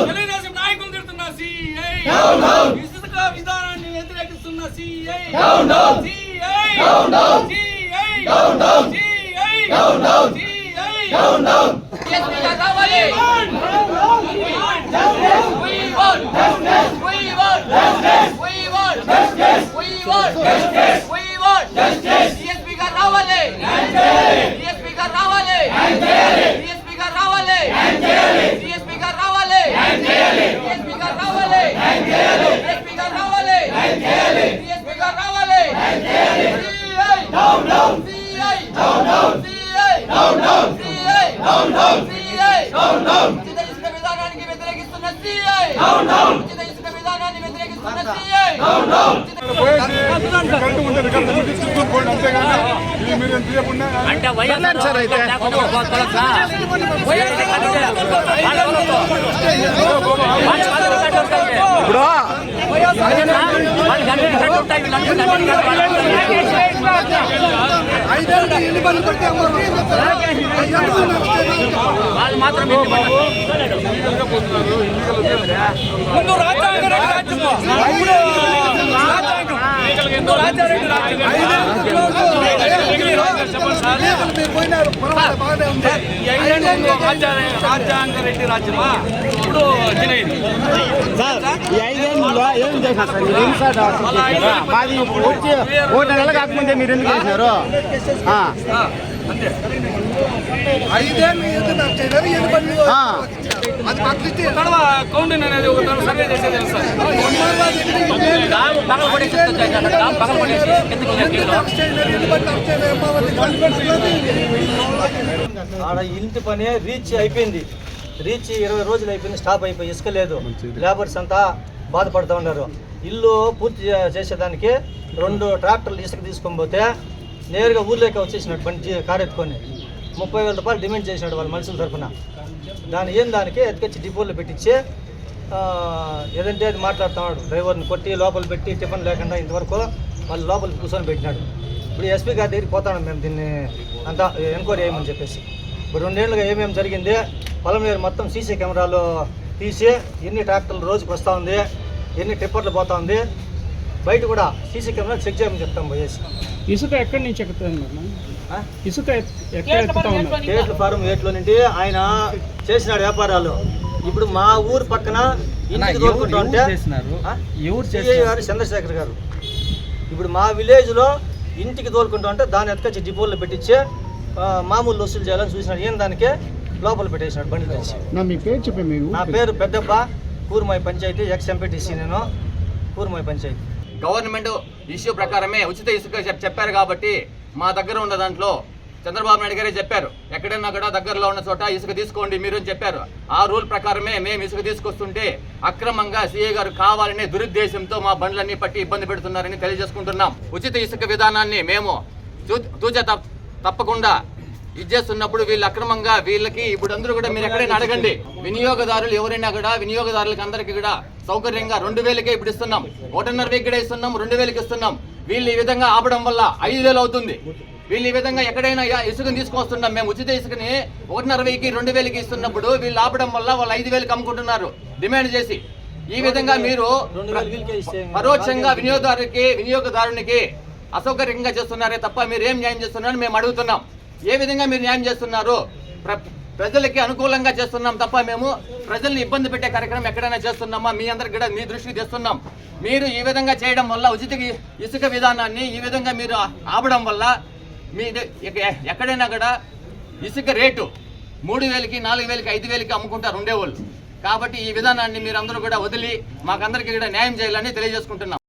తెలుగుదేశం నాయకులు తిడుతున్న సిఐ ఇసుక విధానాన్ని వ్యతిరేకిస్తున్న సిఐ సిఐ సిఐ సిఐ కావాలి Down. CI. Down down. ఉచిత ఇసుక విధానానికి వ్యతిరేకిస్తున్న. ఉచిత విధానాన్ని వ్యతిరేకిస్తున్న అంటే వైఎస్ఆర్ సార్ అయితే ఇప్పుడు వాళ్ళు మాత్రం ముందు రాజ్యాంగ రాజ్యాంగం. రెడ్డి రాజ్యమా. ఇప్పుడు సార్ ఐదేళ్ళలో ఏం చేశారు? సార్ మీరు? మాది వచ్చి ఒకటి నెల కాకముందే మీరు ఎందుకు చేసినారు కౌంటింగ్ అనేది ఒక సర్వే చేసేది ఆడ ఇంటి పని రీచ్ అయిపోయింది. రీచ్ ఇరవై రోజులు అయిపోయింది స్టాప్ అయిపోయి ఇసుక లేదు. లేబర్స్ అంతా బాధపడుతూ ఉన్నారు. ఇల్లు పూర్తి చేసేదానికి రెండు ట్రాక్టర్లు ఇసుక తీసుకొని పోతే నేరుగా ఊర్లోకి వచ్చేసినాడు బండి జీ- కారు ఎత్తుకొని ముప్పై వేల రూపాయలు డిమాండ్ చేసినాడు వాళ్ళ మనుషుల తరఫున దాని ఏం దానికి ఎత్తుకొచ్చి డిపోలో పెట్టించి ఏదంటే అది మాట్లాడుతున్నాడు డ్రైవర్ని కొట్టి లోపల పెట్టి టిఫిన్ లేకుండా ఇంతవరకు వాళ్ళు లోపల కూర్చొని పెట్టినాడు. ఇప్పుడు ఎస్పీ గారి దగ్గరికి పోతాను మేము దీన్ని అంతా ఎంక్వైరీ చేయమని చెప్పేసి. ఇప్పుడు రెండేళ్ళుగా ఏమేమి జరిగింది పొలం నీరు మొత్తం సీసీ కెమెరాలు తీసి ఎన్ని ట్రాక్టర్లు రోజుకి వస్తూ ఉంది ఎన్ని టిప్పర్లు పోతా ఉంది బయట కూడా సీసీ కెమెరాలు చెక్ చేయమని చెప్తాం పోయేసి. ఇసుక ఎక్కడి నుంచి ఎక్కుతుంది? ఇసుక ఎక్కడ ఎక్కుతా ఉన్నారు? ఏట్లు ఫారం ఏట్లో నుండి ఆయన చేసినాడు వ్యాపారాలు. ఇప్పుడు మా ఊరు పక్కన ఇంటికి ఉంటే గారు చంద్రశేఖర్ గారు. ఇప్పుడు మా విలేజ్లో ఇంటికి తోలుకుంటా ఉంటే దాన్ని ఎత్తుకొచ్చి డిపోలో పెట్టించి మామూలు వసూలు చేయాలని చూసినాడు. ఏం దానికి? లోపల పెట్టేసినాడు బండి తెచ్చి నా మీ పేరు చెప్పే నా పేరు పెద్దప్ప. కూరుమాయి పంచాయతీ ఎక్స్ ఎంపీటీసీ నేను. కూరుమాయి పంచాయతీ. గవర్నమెంట్ ఇష్యూ ప్రకారమే ఉచిత ఇసుక చెప్పారు కాబట్టి మా దగ్గర ఉన్న దాంట్లో చంద్రబాబు నాయుడు గారే చెప్పారు. ఎక్కడైనా కూడా దగ్గరలో ఉన్న చోట ఇసుక తీసుకోండి మీరు అని చెప్పారు. ఆ రూల్ ప్రకారమే మేము ఇసుక తీసుకొస్తుంటే అక్రమంగా సీఏ గారు కావాలనే దురుద్దేశంతో మా బండ్లన్నీ పట్టి ఇబ్బంది పెడుతున్నారని తెలియజేసుకుంటున్నాం. ఉచిత ఇసుక విధానాన్ని మేము తూ- తూచ తప్పకుండా ఇచ్చేస్తున్నప్పుడు వీళ్ళు అక్రమంగా వీళ్ళకి ఇప్పుడు అందరూ కూడా మీరు ఎక్కడైనా అడగండి. వినియోగదారులు ఎవరైనా కూడా వినియోగదారులకు అందరికీ కూడా సౌకర్యంగా రెండు వేలకే ఇప్పుడు ఇస్తున్నాం. ఒకటిన్నర వేలు కూడా ఇస్తున్నాం రెండు వేలకి ఇస్తున్నాం. వీళ్ళు ఈ విధంగా ఆపడం వల్ల ఐదు వేలు అవుతుంది. వీళ్ళు ఈ విధంగా ఎక్కడైనా ఇసుకని తీసుకొస్తున్నాం. మేము ఉచిత ఇసుకని ఒకటిన్నర వెయ్యికి రెండు వేలకి ఇస్తున్నప్పుడు వీళ్ళు ఆపడం వల్ల వాళ్ళు ఐదు వేలకు అమ్ముకుంటున్నారు డిమాండ్ చేసి. ఈ విధంగా మీరు పరోక్షంగా వినియోగదారునికి వినియోగదారునికి అసౌకర్యంగా చేస్తున్నారే తప్ప మీరు ఏం న్యాయం చేస్తున్నారని మేము అడుగుతున్నాం. ఏ విధంగా మీరు న్యాయం చేస్తున్నారు ప్ర- ప్రజలకి అనుకూలంగా చేస్తున్నాం తప్ప మేము ప్రజల్ని ఇబ్బంది పెట్టే కార్యక్రమం ఎక్కడైనా చేస్తున్నామా? మీ అందరికి కూడా మీ దృష్టికి తెస్తున్నాం. మీరు ఈ విధంగా చేయడం వల్ల ఉచిత ఇసుక విధానాన్ని ఈ విధంగా మీరు ఆపడం వల్ల మీ ఎక్కడైనా కూడా ఇసుక రేటు మూడు వేలకి నాలుగు వేలకి ఐదు వేలకి అమ్ముకుంటారు ఉండేవాళ్ళు. కాబట్టి ఈ విధానాన్ని మీరు అందరూ కూడా వదిలి మాకందరికీ కూడా న్యాయం చేయాలని తెలియజేసుకుంటున్నాం.